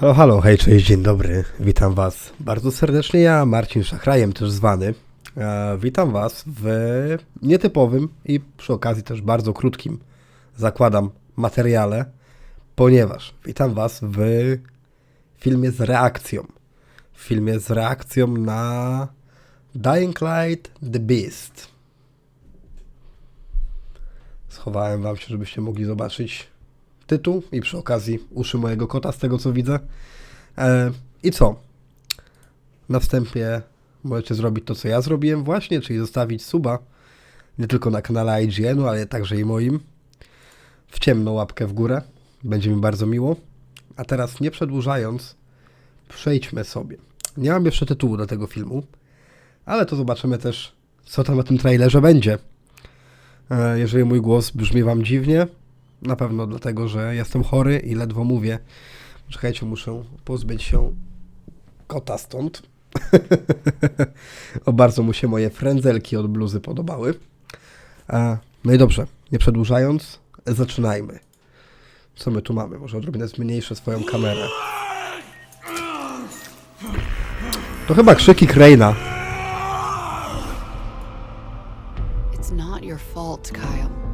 Halo, halo, hej, cześć, dzień dobry. Witam Was bardzo serdecznie. Ja, Marcin Szachrajem, też zwany. E, witam Was w nietypowym i przy okazji też bardzo krótkim, zakładam, materiale, ponieważ witam Was w filmie z reakcją. W filmie z reakcją na Dying Light The Beast. Schowałem Wam się, żebyście mogli zobaczyć tytuł i przy okazji uszy mojego kota, z tego co widzę. E, I co? Na wstępie możecie zrobić to, co ja zrobiłem właśnie, czyli zostawić suba nie tylko na kanale IGN-u, ale także i moim. W ciemną łapkę w górę. Będzie mi bardzo miło. A teraz nie przedłużając, przejdźmy sobie. Nie mam jeszcze tytułu do tego filmu, ale to zobaczymy też, co tam na tym trailerze będzie. E, Jeżeli mój głos brzmi Wam dziwnie, na pewno dlatego, że jestem chory i ledwo mówię. Czekajcie, muszę pozbyć się kota stąd. o, bardzo mu się moje frędzelki od bluzy podobały. No i dobrze, nie przedłużając, zaczynajmy. Co my tu mamy? Może odrobinę zmniejszę swoją kamerę. To chyba krzyki Kraina. It's not your fault, Kyle.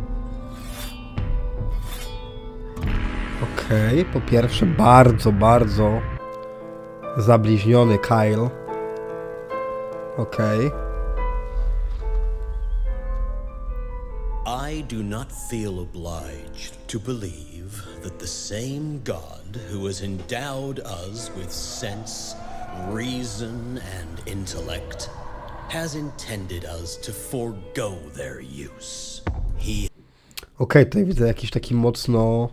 Okej, po pierwsze bardzo, bardzo zabliźniony Kyle. Okej. I do not feel obliged to believe that the same God who has endowed us with sense, reason, and intellect has intended us to forego their use. He Okej, tutaj widzę jakiś taki mocno,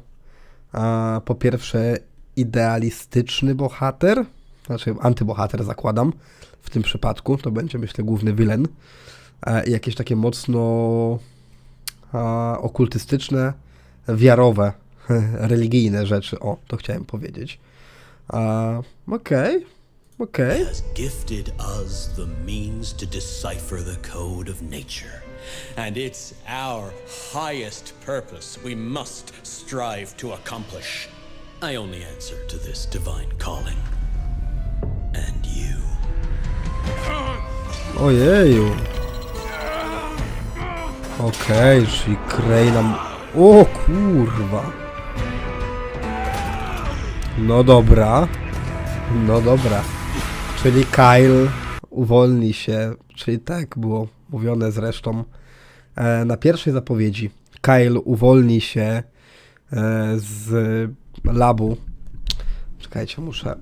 a, po pierwsze, idealistyczny bohater, znaczy antybohater zakładam w tym przypadku, to będzie myślę główny wilen, e, jakieś takie mocno a, okultystyczne, wiarowe, religijne rzeczy, o, to chciałem powiedzieć. Okej, okej. has gifted us the means to decipher the code of nature. And it's our highest purpose we must strive to accomplish. I only answer to this divine calling. And you. Ojeju. Okej, czyli Krej nam... O kurwa. No dobra. No dobra. Czyli Kyle uwolni się, czyli tak było mówione zresztą e, na pierwszej zapowiedzi. Kyle uwolni się e, z labu. Czekajcie, muszę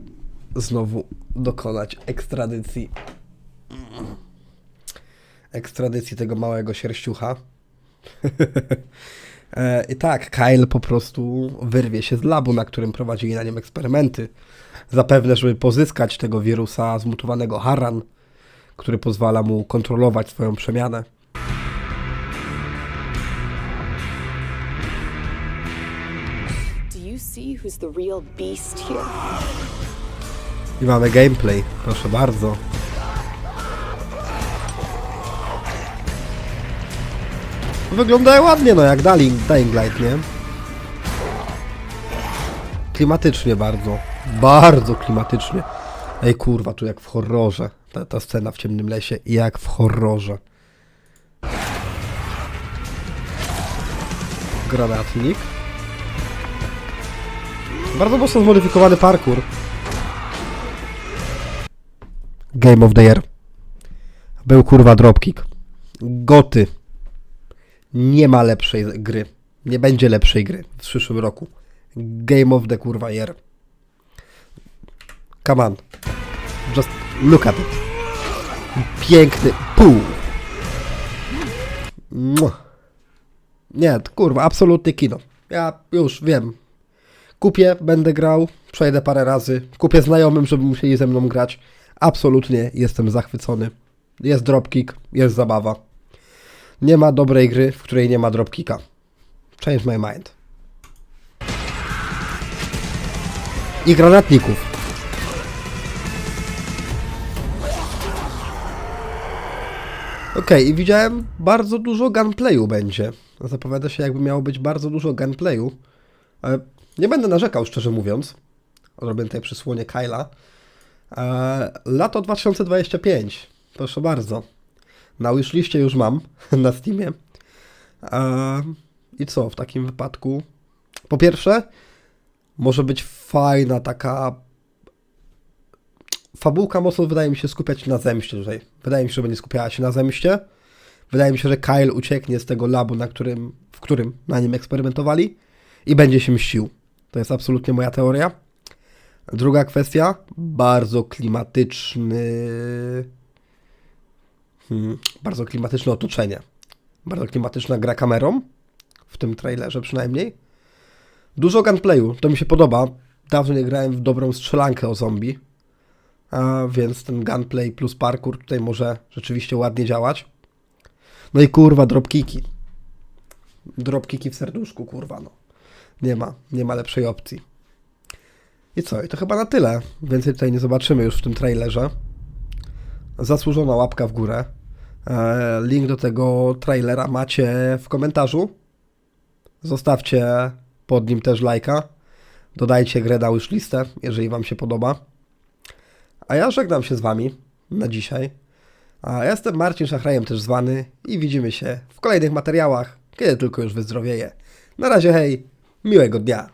znowu dokonać ekstradycji ekstradycji tego małego sierściucha. E, I tak, Kyle po prostu wyrwie się z labu, na którym prowadzili na nim eksperymenty. Zapewne, żeby pozyskać tego wirusa zmutowanego Haran, który pozwala mu kontrolować swoją przemianę. I mamy gameplay, proszę bardzo. Wygląda ładnie, no jak Dying, Dying Light, nie? Klimatycznie bardzo. Bardzo klimatycznie. Ej kurwa, tu jak w horrorze. Ta, ta scena w ciemnym lesie, jak w horrorze. Granatnik. Bardzo mocno zmodyfikowany parkour. Game of the Year. Był kurwa dropkick. Goty. Nie ma lepszej gry. Nie będzie lepszej gry w przyszłym roku. Game of the kurwa year. Come on. Just look at it. Piękny pół. Nie, kurwa, absolutnie kino. Ja już wiem. Kupię, będę grał, przejdę parę razy. Kupię znajomym, żeby musieli ze mną grać. Absolutnie jestem zachwycony. Jest dropkick, jest zabawa. Nie ma dobrej gry, w której nie ma dropkicka. Change my mind. I granatników. Okej, i widziałem bardzo dużo gunplayu będzie. Zapowiada się jakby miało być bardzo dużo gunplayu. Ale nie będę narzekał, szczerze mówiąc. robię tutaj przysłonie Kyla. E, lato 2025, proszę bardzo. Na wishliście już mam na Steamie. E, I co w takim wypadku? Po pierwsze, może być fajna taka fabułka mocno wydaje mi się skupiać na zemście tutaj. Wydaje mi się, że będzie skupiała się na zemście. Wydaje mi się, że Kyle ucieknie z tego labu, na którym, w którym na nim eksperymentowali i będzie się mścił. To jest absolutnie moja teoria. Druga kwestia, bardzo klimatyczny, hmm, bardzo klimatyczne otoczenie. Bardzo klimatyczna gra kamerą, w tym trailerze przynajmniej. Dużo gunplayu, to mi się podoba. Dawno nie grałem w dobrą strzelankę o zombie, więc ten gunplay plus parkour tutaj może rzeczywiście ładnie działać. No i kurwa, dropkiki. Dropkiki w serduszku, kurwa, no. Nie ma, nie ma lepszej opcji. I co? I to chyba na tyle. Więcej tutaj nie zobaczymy już w tym trailerze. Zasłużona łapka w górę. E, Link do tego trailera macie w komentarzu. Zostawcie pod nim też lajka. Dodajcie grę na listę, jeżeli Wam się podoba. A ja żegnam się z Wami na dzisiaj. A ja jestem Marcin Szachrajem też zwany i widzimy się w kolejnych materiałach, kiedy tylko już wyzdrowieję. Na razie hej, miłego dnia.